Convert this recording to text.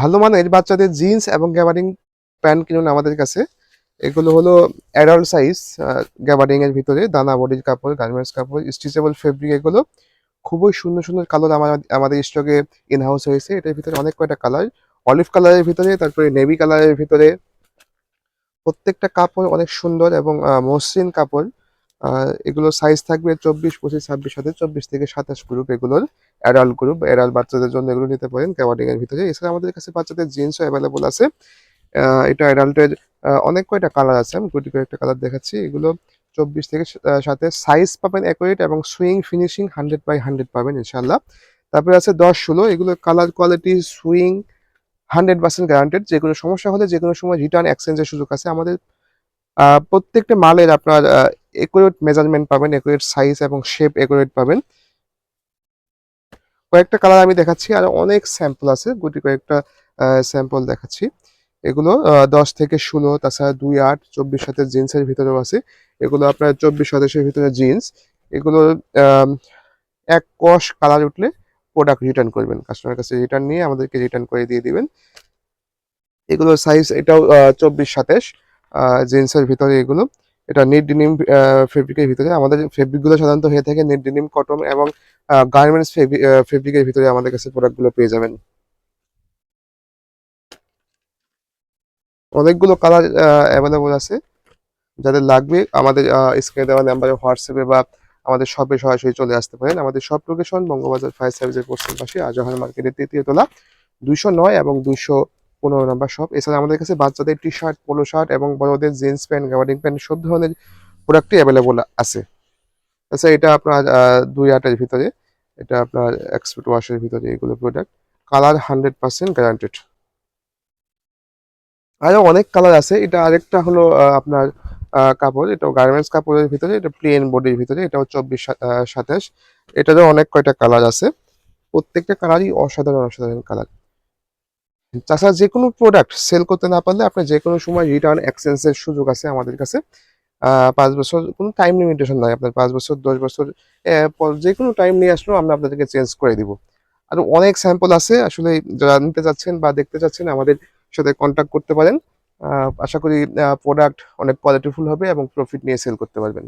ভালো মানের বাচ্চাদের জিন্স এবং গ্যাবারিং প্যান্ট কিনুন আমাদের কাছে। এগুলো হলো অ্যাডাল্ট সাইজ গ্যাবারিং এর ভিতরে, দানা, বডির কাপড়, গার্মেন্টস কাপড়, স্ট্রেচেবল ফেব্রিক এগুলো। খুবই সুন্দর সুন্দর কালার আমার, আমাদের স্টকে ইন হাউস হয়েছে। এটার ভিতরে অনেক কয়টা কালার, অলিভ কালারের ভিতরে, তারপরে নেভি কালারের ভিতরে। প্রত্যেকটা কাপড় অনেক সুন্দর এবং মসৃণ কাপড়। এগুলো সাইজ থাকবে চব্বিশ, পঁচিশ, ছাব্বিশ সাথে চব্বিশ থেকে সাতাশ গ্রুপ এগুলোর অ্যাডাল্ট গ্রুপ অ্যাডাল্ট বাচ্চাদের জন্য এগুলো নিতে পারেন ক্যাবার্ডিং এর ভিতরে। এছাড়া আমাদের কাছে বাচ্চাদের জিন্সও অ্যাভেলেবল আছে। এটা অ্যাডাল্টের অনেক কয়টা কালার আছে, আমি গুটি কয়েকটা কালার দেখাচ্ছি। এগুলো চব্বিশ থেকে সাথে সাইজ পাবেন অ্যাকুরেট এবং sewing finishing hundred by hundred পাবেন ইনশাল্লাহ তারপরে আছে দশ, ষোলো, এগুলো colour quality sewing hundred percent guaranteed যে কোনো সমস্যা হলে যে কোনো সময় রিটার্ন এক্সচেঞ্জের সুযোগ আছে। আমাদের প্রত্যেকটা মালের আপনার একুরেট মেজারমেন্ট পাবেন একুরেট সাইজ এবং শেপ একুরেট পাবেন। কয়েকটা কালার আমি দেখাচ্ছি, আর অনেক স্যাম্পল আছে, গুটি কয়েকটা স্যাম্পল দেখাচ্ছি। এগুলো দশ থেকে ষোলো, তাছাড়া দুই আট, চব্বিশ সাথে জিন্সের ভিতরেও আছে। এগুলো আপনার চব্বিশ সাতাশের ভিতরে জিন্স এগুলো এক কষ কালার উঠলে প্রোডাক্ট রিটার্ন করবেন। কাস্টমার কাছে রিটার্ন নিয়ে আমাদেরকে রিটার্ন করে দিয়ে দিবেন। এগুলো সাইজ এটাও চব্বিশ সাতাশ। জিন্সের ভিতরে এগুলো। এটা নেট ডিনিম ফেব্রিকের ভিতরে। আমাদের ফেব্রিকগুলো সাধারণত হয়ে থাকে নেট ডিনিম কটন এবং গার্মেন্টস ফেব্রিকের ভিতরে আমাদের কাছে প্রোডাক্টগুলো পেয়ে যাবেন। অনেকগুলো কালার অ্যাভেলেবল আছে। যাদের লাগবে আমাদের স্ক্রিনে দেওয়া নাম্বারে হোয়াটসঅ্যাপে বা আমাদের শপে সরাসরি চলে আসতে পারেন। আমাদের শপ লোকেশন বঙ্গবাজার ফায়ার সার্ভিসের পশ্চিম পাশে আজহার মার্কেটের তৃতীয় তলা দুইশো নয় এবং দুইশো পনেরো নাম্বার শপ এছাড়া আমাদের কাছে বাচ্চাদের টি শার্ট পোলো শার্ট এবং বড়দের জিন্স প্যান্ট গাবার্ডিং প্যান্ট সব ধরনের প্রোডাক্টই অ্যাভেলেবল আছে। আচ্ছা এটা আপনার দুই আটের ভিতরে, এটা আপনার এক্সপোর্ট ওয়াশের ভিতরে এগুলো product colour hundred percent guaranteed আরও অনেক কালার আছে। এটা আরেকটা হলো আপনার কাপড়। এটা গার্মেন্টস কাপড়ের ভিতরে, এটা প্লেন বডির ভিতরে, এটাও চব্বিশ সাতাশ। এটারও অনেক কয়টা কালার আছে। প্রত্যেকটা কালারই অসাধারণ অসাধারণ কালার তাছাড়া যে কোনো প্রোডাক্ট সেল করতে না পারলে আপনি যে কোনো সময় রিটার্ন এক্সচেঞ্জের সুযোগ আছে আমাদের কাছে। পাঁচ বছর কোনো টাইম লিমিটেশন নাই। আপনার পাঁচ বছর, দশ বছর যে কোনো টাইম নিয়ে আসলেও আমরা আপনাদেরকে চেঞ্জ করে দিব। আর অনেক স্যাম্পল আছে। আসলে যারা নিতে চাচ্ছেন বা দেখতে চাচ্ছেন আমাদের সাথে কন্ট্যাক্ট করতে পারেন। আশা করি প্রোডাক্ট অনেক কোয়ালিটিফুল হবে এবং প্রফিট নিয়ে সেল করতে পারবেন।